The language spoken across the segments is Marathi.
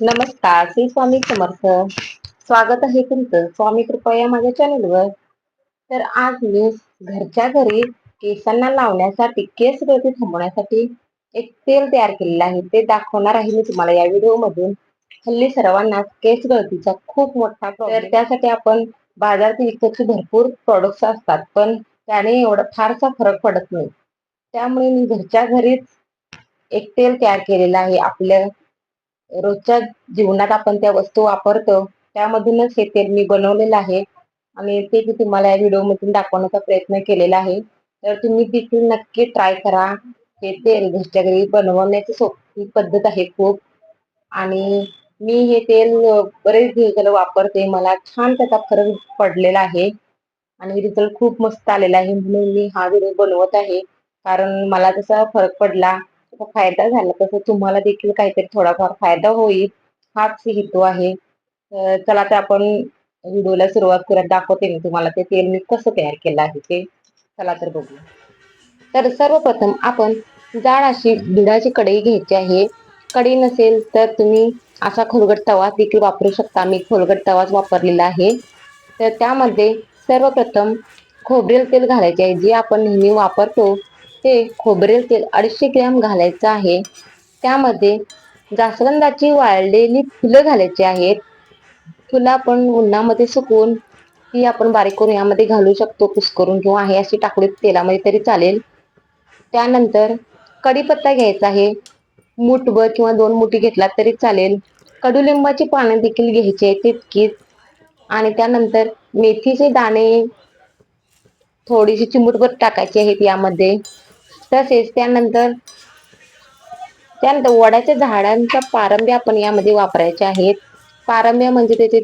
नमस्कार श्री स्वामी समर्थ. स्वागत आहे तुमचं. स्वामी कृपा या माझ्या चॅनलवर. तर आज मी घरच्या घरी केसांना लावण्यासाठी केस गळती थांबवण्यासाठी एक तेल तयार केलेलं आहे. ते दाखवणार आहे मी तुम्हाला या व्हिडिओ मधून हल्ली सर्वांना केस गळतीचा खूप मोठा तर त्यासाठी आपण बाजारात विकतचे भरपूर प्रॉडक्ट्स असतात पण त्याने एवढा फारसा फरक पडत नाही. त्यामुळे मी घरच्या घरीच एक तेल तयार केलेलं आहे. आपल्या रोजच्या जीवनात आपण त्या वस्तू वापरतो. त्यामधूनच हे तेल मी बनवलेलं आहे. आणि ते मी तुम्हाला या व्हिडिओ मधून दाखवण्याचा प्रयत्न केलेला आहे. तर तुम्ही देखील नक्की ट्राय करा. हे तेल घरच्या घरी बनवण्याची सोपी पद्धत आहे खूप. आणि मी हे तेल बरेच दिवस वापरते. मला छान त्याचा फरक पडलेला आहे. आणि रिझल्ट खूप मस्त आलेला आहे म्हणून मी हा व्हिडिओ बनवत आहे. कारण मला तसा फरक पडला. फायदा झाला. तसं तुम्हाला देखील काहीतरी थोडाफार फायदा होईल. हाच हेतू आहे. चला तर आपण व्हिडिओला सुरुवात करत दाखवते मी तुम्हाला ते तेल मी कसं तयार केलं आहे ते. चला तर बघू तर सर्वप्रथम आपण जाड अशी बिडाची कढई घ्यायची आहे. कढई नसेल तर तुम्ही असा खोलगट तवा देखील वापरू शकता. मी खोलगट तवाच वापरलेला आहे. तर त्यामध्ये सर्वप्रथम खोबरेल तेल घालायचे आहे. जे आपण नेहमी वापरतो ते खोबरेल तेल अडीचशे ग्रॅम घालायचं आहे. त्यामध्ये जास्वंदाची वाळलेली फुलं घालायची आहेत. फुलं आपण उन्हामध्ये सुकवून ती आपण बारीक करून यामध्ये घालू शकतो करून किंवा आहे अशी टाकली तेलामध्ये तरी चालेल. त्यानंतर कढीपत्ता घ्यायचा आहे. मुठभर किंवा दोन मुठी घेतला तरी चालेल. कडुलिंबाची पानं देखील घ्यायची आहे तितकीच. आणि त्यानंतर मेथीचे दाणे थोडीशी चिमूटभर टाकायची आहेत यामध्ये. तसेच त्यानंतर त्यानंतर वडाच्या झाडांच्या पारंब्या आपण यामध्ये वापरायचे आहेत. पारंब्या म्हणजे त्याचे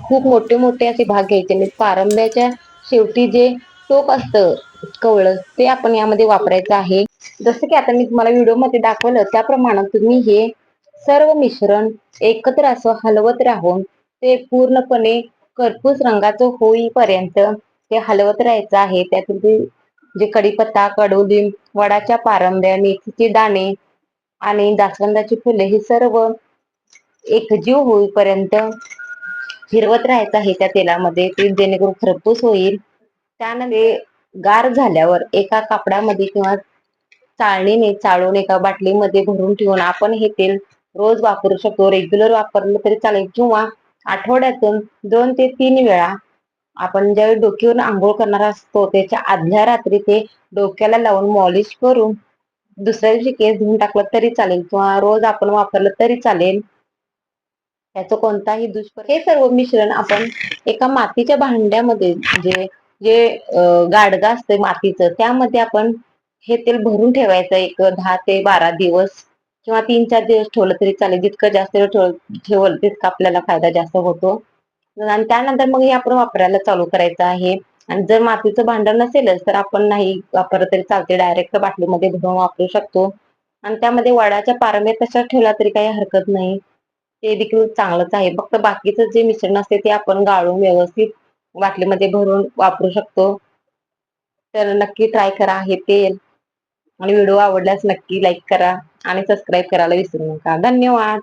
खूप मोठे मोठे असे भाग घ्यायचे आणि पारंब्याच्या शेवटी जे टोक असतं कवळ ते आपण यामध्ये वापरायचं आहे. जसं की आता मी तुम्हाला व्हिडिओमध्ये दाखवलं त्याप्रमाणे तुम्ही हे सर्व मिश्रण एकत्र असं हलवत राहून ते पूर्णपणे करपूस रंगाचं होईपर्यंत ते हलवत राहायचं आहे. त्यातून जे कडीपत्ता कडुलिंब वडाच्या पारंब्या मेथीचे दाणे आणि जास्वंदाची फुले हे सर्व एकजीव होईपर्यंत फिरवत राहायचं आहे त्या तेलामध्ये. ते जेणेकरून खरपूस होईल. त्यामध्ये गार झाल्यावर एका कापडामध्ये किंवा चाळणीने चाळून एका बाटलीमध्ये भरून ठेवून आपण हे तेल रोज वापरू शकतो. रेग्युलर वापरलं तरी चालेल किंवा आठवड्यातून दोन ते तीन वेळा आपण ज्यावेळी डोक्यावर आंघोळ करणार असतो त्याच्या आदल्या रात्री ते डोक्याला लावून मॉलिश करून दुसऱ्या दिवशी केस धुवून टाकलं तरी चालेल किंवा रोज आपण वापरलं तरी चालेल. त्याचं कोणताही दुष्परिणाम हे सर्व मिश्रण आपण एका मातीच्या भांड्यामध्ये जे जे गाडगा असते मातीचं त्यामध्ये आपण हे तेल भरून ठेवायचं एक दहा ते बारा दिवस किंवा तीन चार दिवस ठेवलं तरी चालेल. जितकं जास्त ठेवलं तितका आपल्याला फायदा जास्त होतो. आणि त्यानंतर मग हे आपण वापरायला चालू करायचं आहे. आणि जर मातीचं भांडण नसेलच तर आपण नाही वापरलं तरी चालते डायरेक्ट बाटलीमध्ये भरून वापरू शकतो. आणि त्यामध्ये वडाच्या पारंब्या तशाच ठेवला तरी काही हरकत नाही. ते देखील चांगलंच आहे. फक्त बाकीचं जे मिश्रण असते ते आपण गाळून व्यवस्थित बाटलीमध्ये भरून वापरू शकतो. तर नक्की ट्राय करा हे तेल. आणि व्हिडिओ आवडल्यास नक्की लाईक करा आणि सबस्क्राईब करायला विसरू नका. धन्यवाद!